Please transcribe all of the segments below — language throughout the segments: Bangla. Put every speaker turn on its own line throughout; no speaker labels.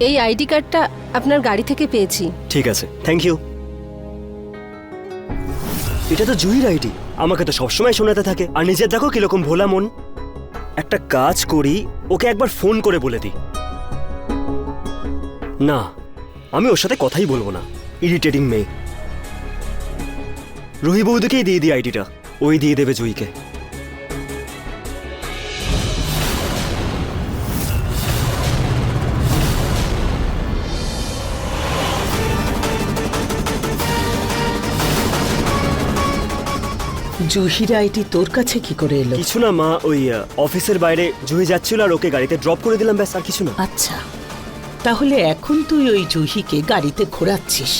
এই আইডি কার্ডটা আপনার গাড়ি থেকে পেয়েছি।
ঠিক আছে থ্যাংক ইউ এটা তো জুহির আইডি। আমাকে তো সবসময় শোনাতে থাকে। আর নিজের দেখো কীরকম ভোলা মন। একটা কাজ করি, ওকে একবার ফোন করে বলে দিই। না, আমি ওর সাথে কথাই বলব না। ইরিটেটিং মেয়ে। রুহি বৌদিকেই দিয়ে দিই আইডিটা। ওই দিয়ে দেবে জুহিকে।
জহির আইটি তোর কাছে কি করে এলো?
কিছু না মা ওই আহ, অফিসের বাইরে জুহি যাচ্ছিল আর ওকে গাড়িতে ড্রপ করে দিলাম ব্যাস আর কিছু না।
আচ্ছা তাহলে এখন তুই ওই জহিকে গাড়িতে ঘোরাচ্ছিস।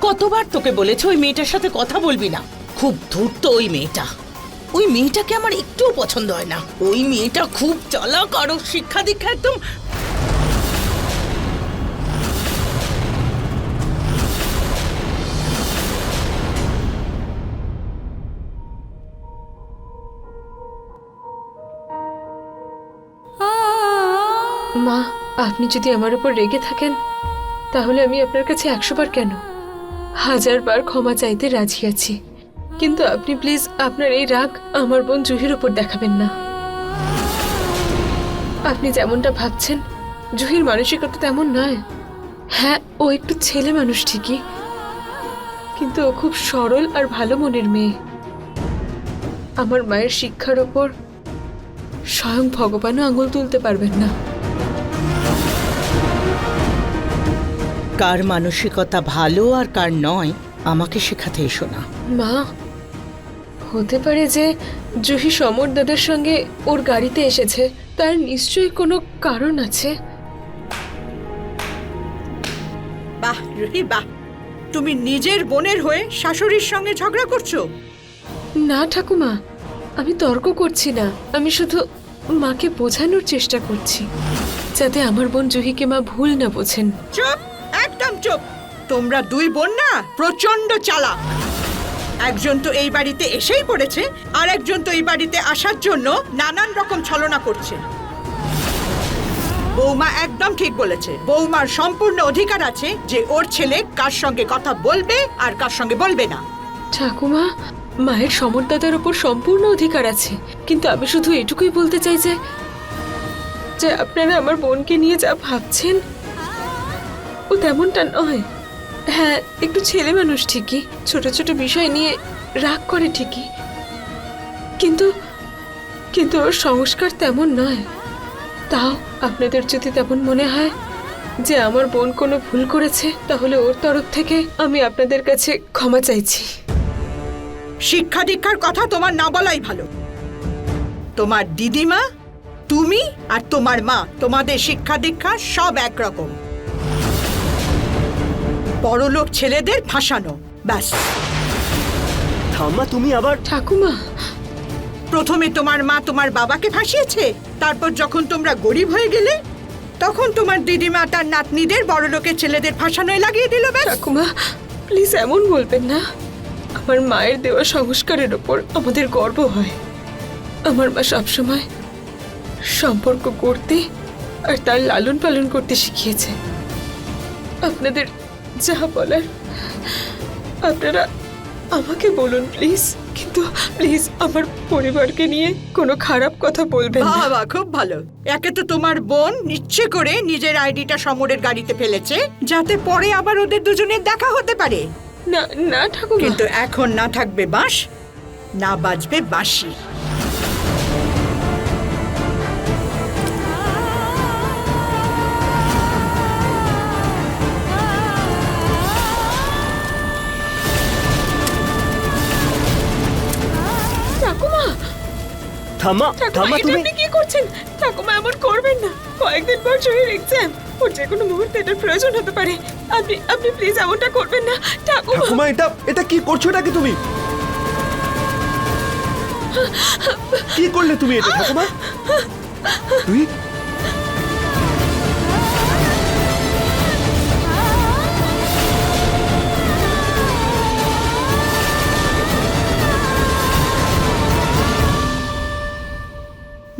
কতবার তোকে বলেছে ওই মেয়েটার সাথে কথা বলবি না? খুব ধূর্ত ওই মেয়েটা। ওই মেয়েটাকে আমার একটুও পছন্দ হয় না। ওই মেয়েটা খুব চালাক আর ওর শিক্ষা দীক্ষা একদম
মা, আপনি যদি আমার উপর রেগে থাকেন, তাহলে আমি আপনার কাছে একশো বার কেন? হাজার বার ক্ষমা চাইতে রাজি আছি। কিন্তু আপনি প্লিজ আপনার এই রাগ আমার বোন জুহির উপর দেখাবেন না। আপনি যেমনটা ভাবছেন, জুহির মানসিকতা তেমন নয়। হ্যাঁ ও একটু ছেলে মানুষ ঠিকই। কিন্তু ও খুব সরল আর ভালো মনের মেয়ে। আমার মায়ের শিক্ষার ওপর স্বয়ং ভগবানও আঙুল তুলতে পারবেন না।
কার মানসিকতা ভালো আর কার নয় আমাকে শেখাতে এসো না।
মা হতে পারে যে জুহি সমর দাদার সঙ্গে ওর গাড়িতে এসেছে তার নিশ্চয়ই কোনো কারণ আছে।
বাহ রুহি বাহ। তুমি নিজের বোনের হয়ে শাশুড়ির সঙ্গে ঝগড়া করছ?
না ঠাকুমা আমি তর্ক করছি না। আমি শুধু মাকে বোঝানোর চেষ্টা করছি যাতে আমার বোন জুহিকে মা ভুল না বোঝেন।
চুপ! চুপ। তোমরা দুই বোন না প্রচণ্ড চালাক। একজন তো এই বাড়িতে এসেই পড়েছে, আর একজন তো এই বাড়িতে আসার জন্য নানান রকম ছলনা করছে। বৌমা একদম ঠিক বলেছে, বৌমার সম্পূর্ণ অধিকার আছে যে ওর ছেলে কার সঙ্গে কথা বলবে আর কার সঙ্গে বলবে না।
ঠাকুমা, মায়ের সমরদাদার ওপর সম্পূর্ণ অধিকার আছে, কিন্তু আমি শুধু এটুকুই বলতে চাই যে যে আপনারা আমার বোনকে নিয়ে যা ভাবছেন ও তেমনটা নয়। হ্যাঁ একটু ছেলে মানুষ ঠিকই, ছোট ছোট বিষয় নিয়ে রাগ করে ঠিকই। কিন্তু কিন্তু ওর সংস্কার তেমন নয়। তাও আপনাদের যদি তেমন মনে হয় যে আমার বোন কোনো ভুল করেছে, তাহলে ওর তরফ থেকে আমি আপনাদের কাছে ক্ষমা চাইছি।
শিক্ষা দীক্ষার কথা তোমার না বলাই ভালো। তোমার দিদিমা, তুমি আর তোমার মা, তোমাদের শিক্ষা দীক্ষা সব একরকম। বড়লোক ছেলেদের ফাঁসানো ব্যাস।
ঠাম্মা তুমি আবার
ঠাকুমা।
প্রথমে তোমার মা তোমার বাবাকে ফাঁসিয়েছে তারপর যখন তোমরা গরিব হয়ে গেলে তখন তোমার দিদিমা তার নাতনিদের বড়লোকের ছেলেদের ফাঁসানোয় লাগিয়ে দিল ব্যাস।
ঠাকুমা প্লিজ এমন বলবেন না। আমার মায়ের দেওয়া সংস্কারের ওপর আমাদের গর্ব হয়। আমার মা সবসময় সম্পর্ক করতে আর তার লালন পালন করতে শিখিয়েছে। আপনাদের যা বলার। আপনারা আমাকে বলুন প্লিজ। কিন্তু প্লিজ আমার পরিবারকে নিয়ে কোনো খারাপ কথা বলবেন না।
বাবা খুব ভালো। একে তো তোমার বোন ইচ্ছে করে নিজের আইডিটা সমরের গাড়িতে ফেলেছে যাতে পরে আবার ওদের দুজনের দেখা হতে পারে।
না না ঠাকুমা।
কিন্তু এখন না থাকবে বাঁশ না বাজবে বাঁশি।
থামা
থাম্মা তুমি।
কি করছেন? ঠাকুমা এমন করবেন না। কয়েকদিন পর জহির এক্সাম ওর যে কোনো মুহূর্তে এটার প্রয়োজন হতে পারে। আপনি আপনি প্লিজ এমনটা করবেন না। ঠাকুমা।
ঠাকুমা এটা এটা কি করছ নাকি তুমি? কি করলে তুমি এটা ঠাকুমা? তুই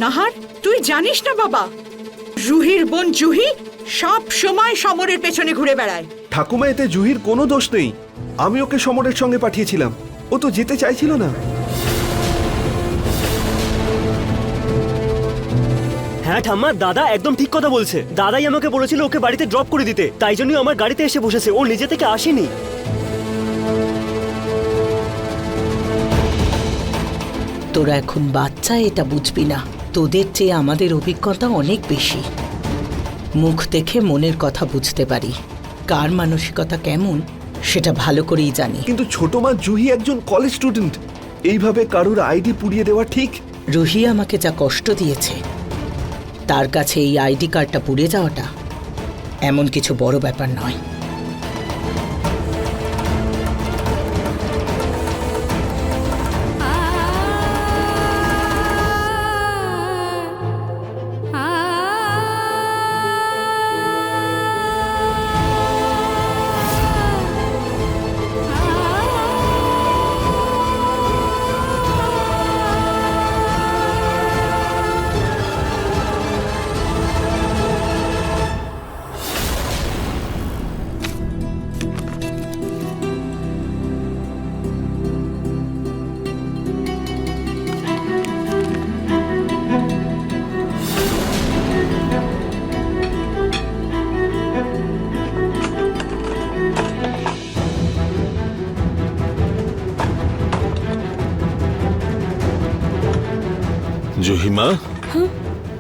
নাহার তুই জানিস না বাবা? রুহির বোন জুহি সব সময় সমরের পেছনে ঘুরে বেড়ায়।
ঠাকুমা এতে জুহির কোনো দোষ নেই। আমি ওকে সমরের সঙ্গে পাঠিয়েছিলাম। ও তো যেতে চাইছিল না।
হ্যাঁ ঠাম্মা দাদা একদম ঠিক কথা বলছে। দাদাই আমাকে বলেছিল ওকে বাড়িতে ড্রপ করে দিতে। তাই জন্যই আমার গাড়িতে এসে বসেছে। ও নিজে থেকে আসেনি।
তোরা এখন বাচ্চা এটা বুঝবি না। তোদের চেয়ে আমাদের অভিজ্ঞতা অনেক বেশি। মুখ দেখে মনের কথা বুঝতে পারি। কার মানসিকতা কেমন সেটা ভালো করেই জানি।
কিন্তু ছোট মা জুহি একজন কলেজ স্টুডেন্ট এইভাবে কারুর আইডি পুড়িয়ে দেওয়া ঠিক?
রুহি আমাকে যা কষ্ট দিয়েছে তার কাছে এই আইডি কার্ডটা পুড়ে যাওয়াটা এমন কিছু বড় ব্যাপার নয়।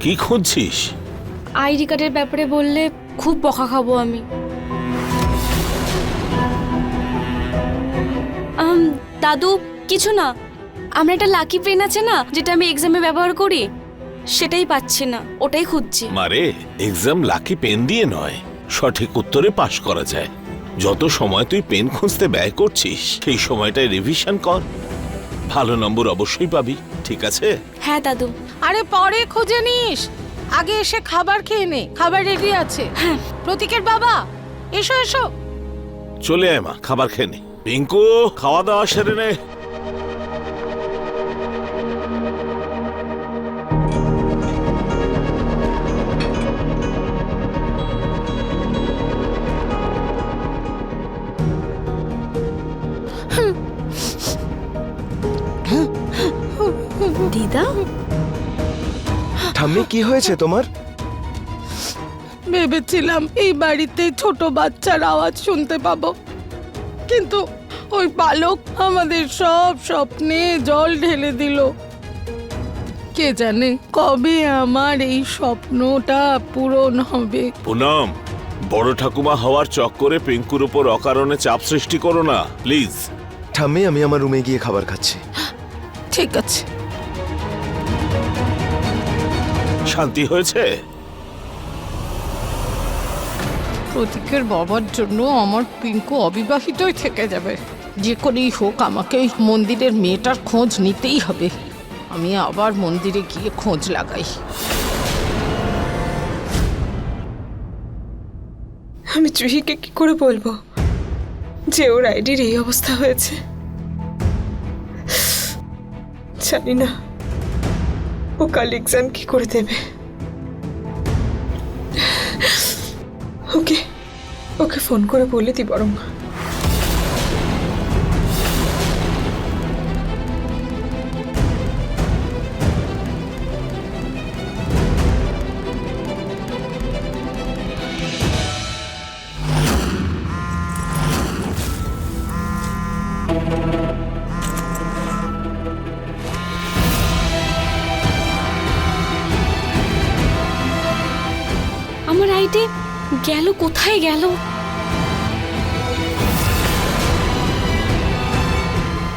কি খুঁজছিস?
আইডি কার্ডের ব্যাপারে বললে খুব বকা খাব আমি। আম, দাদু কিছু না। আমরা একটা লাকি পেন আছে না যেটা আমি এক্সামে ব্যবহার করি সেটাই পাচ্ছি না ওটাই খুঁজছি।
মারে এক্সাম লাকি পেন দিয়ে নয় সঠিক উত্তরে পাশ করা যায়। যত সময় তুই পেন খুঁজতে ব্যয় করছিস সেই সময়টায় রিভিশন কর। ভালো নম্বর অবশ্যই পাবি ঠিক আছে?
হ্যাঁ দাদু।
আরে পরে খুঁজে নিস। আগে এসে খাবার খেয়ে নে খাবার রেডি আছে। হ্যাঁ। প্রতীকের বাবা এসো এসো।
চলে আয় মা খাবার খেয়ে নে। পিঙ্কু খাওয়া দাওয়া সেরে নে।
ঠাম্মি কি হয়েছে তোমার?
ভেবেছিলাম এই বাড়িতে ছোট বাচ্চার আওয়াজ শুনতে পাবো। কিন্তু ওই বালক আমাদের সব স্বপ্নে জল ঢেলে দিল। কে জানে কবে আমার এই স্বপ্নটা পূরণ হবে।
পুনম বড় ঠাকুমা হওয়ার চক্করে পিঙ্কুর উপর অকারণে চাপ সৃষ্টি করো না প্লিজ।
ঠাম্মি আমি আমার রুমে গিয়ে খাবার খাচ্ছি।
ঠিক আছে।
শান্তি হয়েছে?
প্রতীকের বাবার জন্য আমার পিঙ্কু অবিবাহিতই থেকে যাবে। যে করেই হোক আমাকে ওই মন্দিরের মেয়েটার খোঁজ নিতেই হবে। আমি আবার মন্দিরে গিয়ে খোঁজ লাগাই।
আমি জুহিকে কি করে বলব? যে ওর আইডির এই অবস্থা হয়েছে। জানি না। ও কাল এক্সাম কি করে দেবে? ওকে ওকে ফোন করে বলে দি বরং।
কোথায় গেল?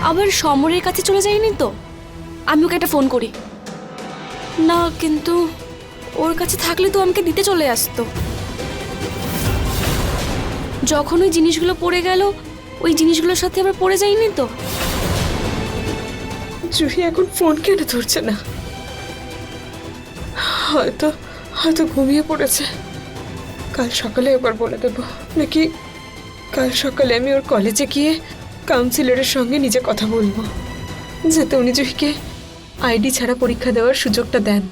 আবার সমরের কাছে চলে যায়নি তো? আমি ওকে একটা ফোন করি। না, কিন্তু ওর কাছে থাকলে তো আমাকে দিতে চলে আসতো। যখন ওই জিনিসগুলো পড়ে গেল, ওই জিনিসগুলোর সাথে আবার পড়ে যায়নি তো?
জুহি এখন ফোন কেন ধরছে না? হয়তো হয়তো ঘুমিয়ে পড়েছে। কাল সকালে একবার বলে দেবো। নাকি কাল সকালে আমি ওর কলেজে গিয়ে কাউন্সিলরের সঙ্গে নিজে কথা বলব? যাতে উনি জুহিকে আইডি ছাড়া পরীক্ষা দেওয়ার সুযোগটা দেন।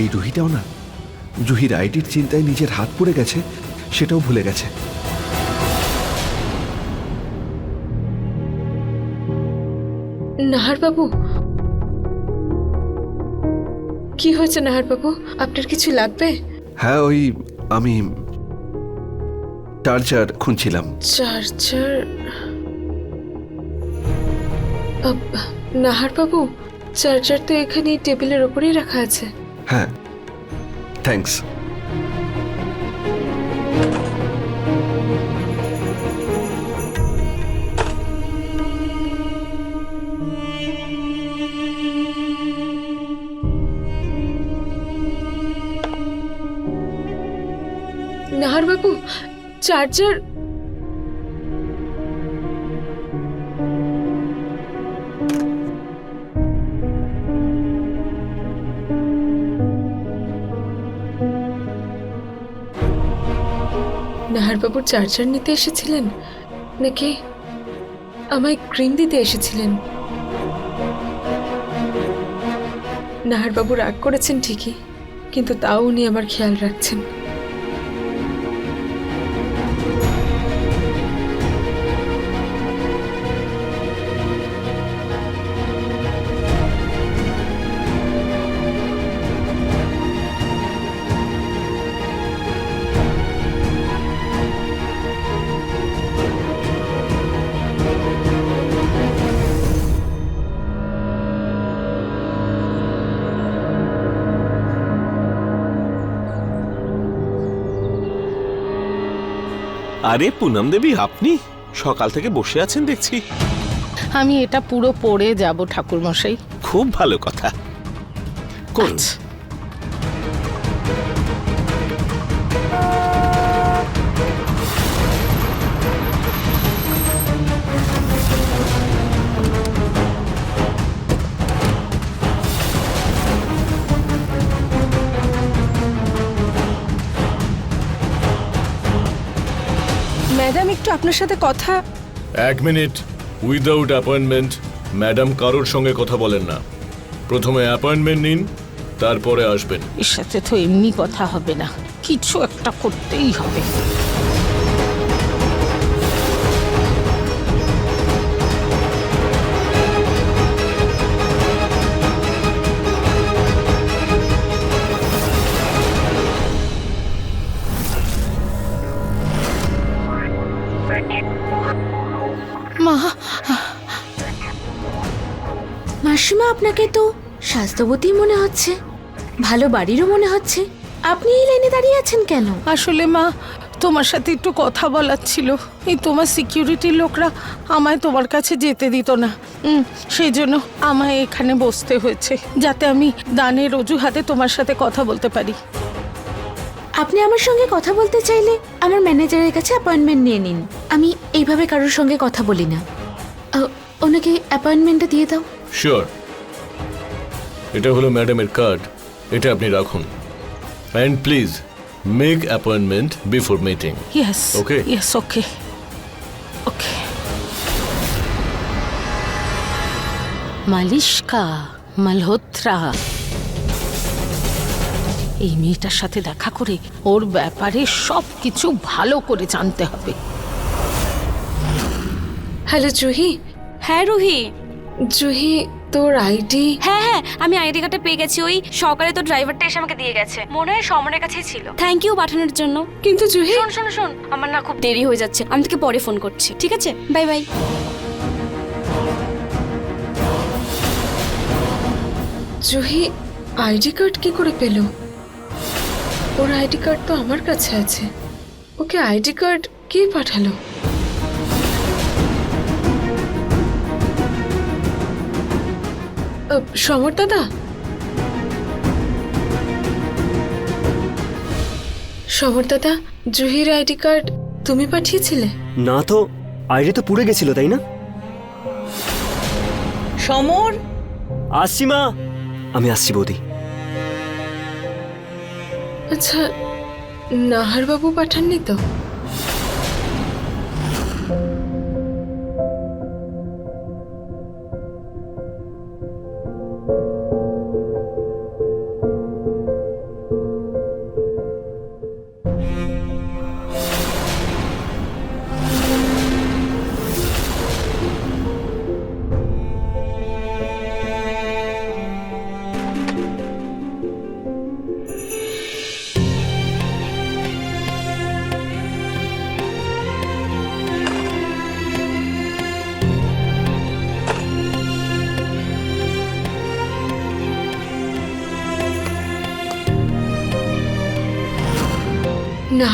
এই রুহিটাও না জুহির আইডির চিন্তায় নিজের হাত পড়ে গেছে সেটাও ভুলে গেছে।
নাহার বাবু কি হয়েছে নাহার বাবু আপনার কিছু লাগবে?
হ্যাঁ ওই আমি চার্জার খুঁজছিলাম।
চার্জার? নাহার বাবু চার্জার তো এখানে টেবিলের ওপরেই রাখা আছে।
হ্যাঁ থ্যাঙ্কস
চার্জার? নাহারবাবুর চার্জার নিতে এসেছিলেন? নাকি আমায় ক্রিম দিতে এসেছিলেন? নাহারবাবু রাগ করেছেন ঠিকই, কিন্তু তাও উনি আমার খেয়াল রাখছেন।
আরে পুনম দেবী আপনি সকাল থেকে বসে আছেন দেখছি।
আমি এটা পুরো পড়ে যাব ঠাকুরমশাই।
খুব ভালো কথা। করুন।
ম্যাডাম একটু আপনার সাথে কথা।
এক মিনিট। উইদাউট অ্যাপয়েন্টমেন্ট ম্যাডাম কারোর সঙ্গে কথা বলেন না। প্রথমে অ্যাপয়েন্টমেন্ট নিন তারপরে আসবেন।
এর সাথে তো এমনি কথা হবে না। কিছু একটা করতেই হবে।
আপনাকে তো স্বাস্থ্যবতী মনে হচ্ছে ভালো বাড়িরও মনে হচ্ছে। আপনি এই লাইনে দাঁড়িয়ে আছেন কেন?
আসলে মা তোমার সাথে একটু কথা বলার ছিল। এই তোমার সিকিউরিটির লোকরা আমায় তোমার কাছে যেতে দিত না। সেই জন্য আমায় এখানে বসতে হয়েছে যাতে আমি দানের অজুহাতে তোমার সাথে কথা বলতে পারি।
আপনি আমার সঙ্গে কথা বলতে চাইলে আমার ম্যানেজারের কাছে অ্যাপয়েন্টমেন্ট নিয়ে নিন। আমি এইভাবে কারোর সঙ্গে কথা বলি না। ওনাকে অ্যাপয়েন্টমেন্টটা দিয়ে দাও।
শিওর এটা হলো ম্যাডামের কার্ড এটা আপনি রাখুন। And please make appointment before meeting
yes
Okay.
Yes okay okay Malishka Malhotra. এই মেয়েটার সাথে দেখা করে ওর ব্যাপারে সব কিছু ভালো করে জানতে হবে।
হ্যালো জুহি
হ্যাঁ রুহি।
জুহি তোর আইডি
হ্যাঁ হ্যাঁ আমি আইডি কার্ডটা পেয়ে গেছি। ওই সকালে তো ড্রাইভারটা এসে আমাকে দিয়ে গেছে। মনে হয় সমরের কাছেই ছিল। থ্যাংক ইউ পাঠানোর জন্য।
কিন্তু জুহি
শোন শোন শোন আমার না খুব দেরি হয়ে যাচ্ছে। আমি তোকে পরে ফোন করছি ঠিক আছে? Bye bye
Juhi ID card কি করে পেল? ওর আইডি কার্ড তো আমার কাছে আছে। ওকে আইডি কার্ড কে পাঠালো? সমর দাদা? সমর দাদা জুহির আইডি কার্ড তুমি পাঠিয়েছিলে?
না তো আইডি তো পুড়ে গেছিল তাই না?
সমর!
আসছি মা। আমি আসছি বৌদি।
আচ্ছা নাহার বাবু পাঠাননি তো?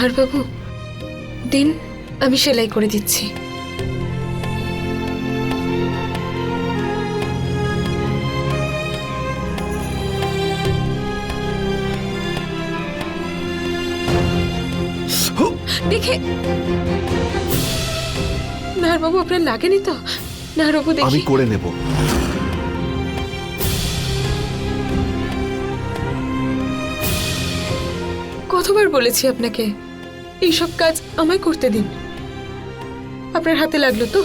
নাহারবাবু দিন আমি সেলাই করে দিচ্ছি। দেখে! নাহারবাবু আপনার লাগেনি তো? নাহারবাবু
আমি করে নেব।
কতবার বলেছি আপনাকে? এইসব কাজ আমায় করতে দিন। আপনার হাতে লাগল তো?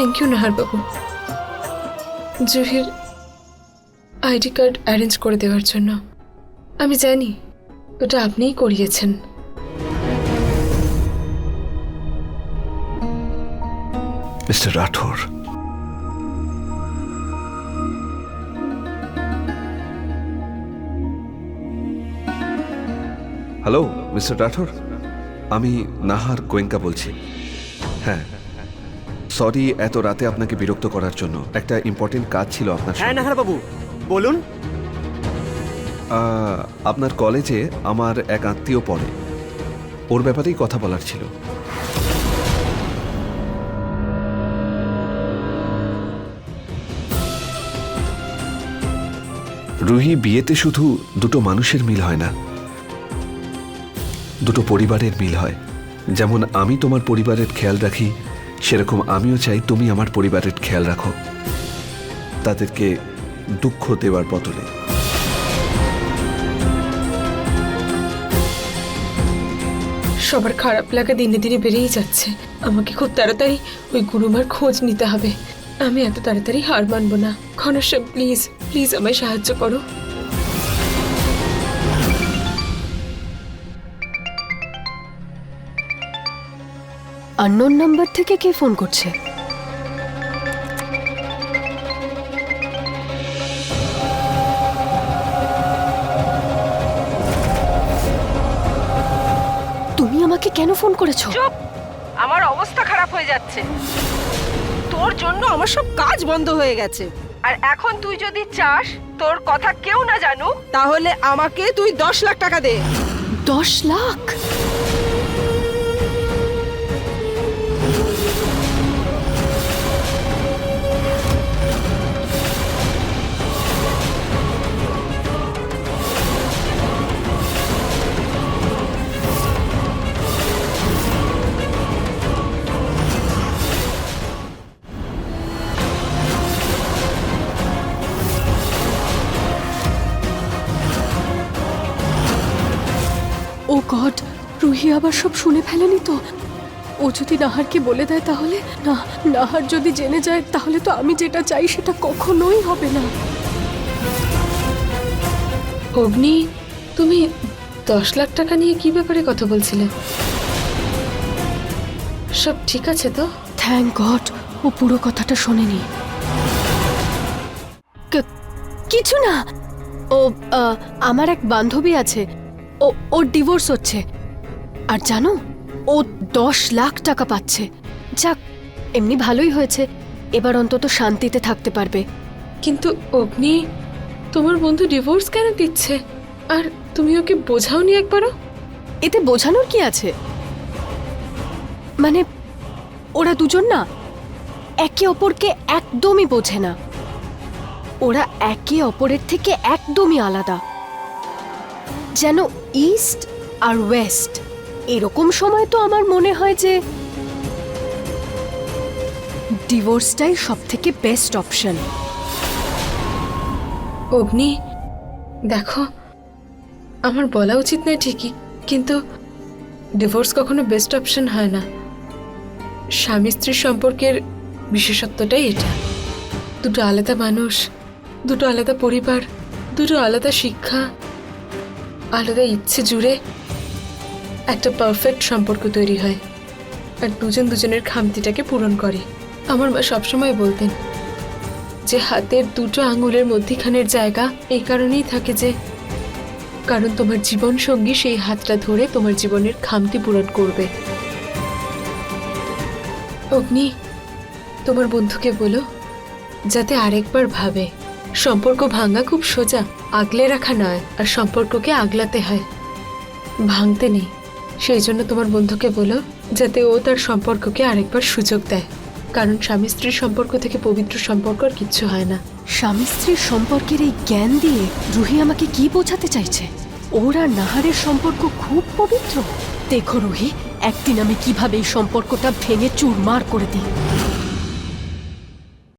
থ্যাংক ইউ নাহারবাবু জুহির আইডি কার্ড অ্যারেঞ্জ করে দেওয়ার জন্য আমি জানি ওটা আপনিই করিয়েছেন
mister Rathore hello mister Rathore আমি নাহার গোয়েঙ্কা বলছি হ্যাঁ সরি এত রাতে আপনাকে বিরক্ত করার জন্য। একটা ইম্পর্টেন্ট কাজ ছিল আপনার
হ্যাঁ। নাহার বাবু বলুন।
আপনার কলেজে আমার এক আত্মীয় পড়ে। ওর ব্যাপারেই কথা বলার ছিল। রুহি বিয়েতে শুধু দুটো মানুষের মিল হয় না দুটো পরিবারের মিল হয়। যেমন আমি তোমার পরিবারের খেয়াল রাখি সেরকম আমিও চাই তুমি আমার পরিবারের খেয়াল রাখো। তাদেরকে দুঃখ দেওয়ার বদলে।
সবার খারাপ লাগা দিনে দিনে বেড়েই যাচ্ছে। আমাকে খুব তাড়াতাড়ি ওই গুরুমার খোঁজ নিতে হবে। আমি এত তাড়াতাড়ি হার মানবো না। ঘনশ্যাম প্লিজ প্লিজ আমায় সাহায্য করো।
আননোন নাম্বার থেকে কে ফোন করছে? তুমি আমাকে কেন ফোন করেছ?
আমার অবস্থা খারাপ হয়ে যাচ্ছে। তোর জন্য আমার সব কাজ বন্ধ হয়ে গেছে। আর এখন তুই যদি চাস তোর কথা কেউ না জানুক তাহলে আমাকে তুই দশ লাখ টাকা দে।
দশ লাখ? আবার সব শুনে ফেলেনি তো? ও যদি নাহারকে বলে দেয় তাহলে? না নাহার যদি জেনে যায় তাহলে তো আমি যেটা চাই সেটা কখনোই হবে না।
অগ্নি তুমি দশ লাখ টাকা নিয়ে কি ব্যাপারে কথা বলছিলে? সব ঠিক আছে তো?
থ্যাংক গড ও পুরো কথাটা শোনেনি। কিছু না। ও আমার এক বান্ধবী আছে। ও ওর ডিভোর্স হচ্ছে। আর জানো ও দশ লাখ টাকা পাচ্ছে। যাক এমনি ভালোই হয়েছে। এবার অন্তত শান্তিতে থাকতে পারবে।
কিন্তু অগ্নি তোমার বন্ধু ডিভোর্স কেন দিচ্ছে? আর তুমি ওকে বোঝাওনি একবারও?
এতে বোঝানোর কি আছে? মানে ওরা দুজন না একে অপরকে একদমই বোঝে না। ওরা একে অপরের থেকে একদমই আলাদা। যেন ইস্ট আর ওয়েস্ট। এরকম সময় তো আমার মনে হয় যে ডিভোর্সটাই সব থেকে বেস্ট অপশন।
অগ্নি, দেখো, আমার বলা উচিত নয় ঠিকই, কিন্তু ডিভোর্স কখনো বেস্ট অপশন হয় না। স্বামী স্ত্রীর সম্পর্কের বিশেষত্বটাই এটা। দুটো আলাদা মানুষ, দুটো আলাদা পরিবার, দুটো আলাদা শিক্ষা, আলাদা ইচ্ছে জুড়ে একটা পারফেক্ট সম্পর্ক তৈরি হয়। আর দুজন দুজনের খামতিটাকে পূরণ করে। আমার মা সবসময় বলতেন যে হাতের দুটো আঙুলের মধ্যিখানের জায়গা এই কারণেই থাকে যে কারণ তোমার জীবন সঙ্গী সেই হাতটা ধরে তোমার জীবনের খামতি পূরণ করবে। অগ্নি, তোমার বন্ধুকে বলো যাতে আরেকবার ভাবে। সম্পর্ক ভাঙা খুব সোজা, আগলে রাখা নয়, আর সম্পর্ককে আগলাতে হয়। ভাঙতে নেই। সেই জন্য তোমার বন্ধুকে বলো যাতে ও তার সম্পর্ককে আরেকবার সুযোগ দেয়। কারণ স্বামী স্ত্রীর সম্পর্ক থেকে পবিত্র সম্পর্ক আর কিচ্ছু হয় না।
স্বামী স্ত্রীর সম্পর্কের এই জ্ঞান দিয়ে রুহি আমাকে কি বোঝাতে চাইছে? ওর আর নাহারের সম্পর্ক খুব পবিত্র। দেখো রুহি, একদিন আমি কীভাবে এই সম্পর্কটা ভেঙে চুরমার করে দিই।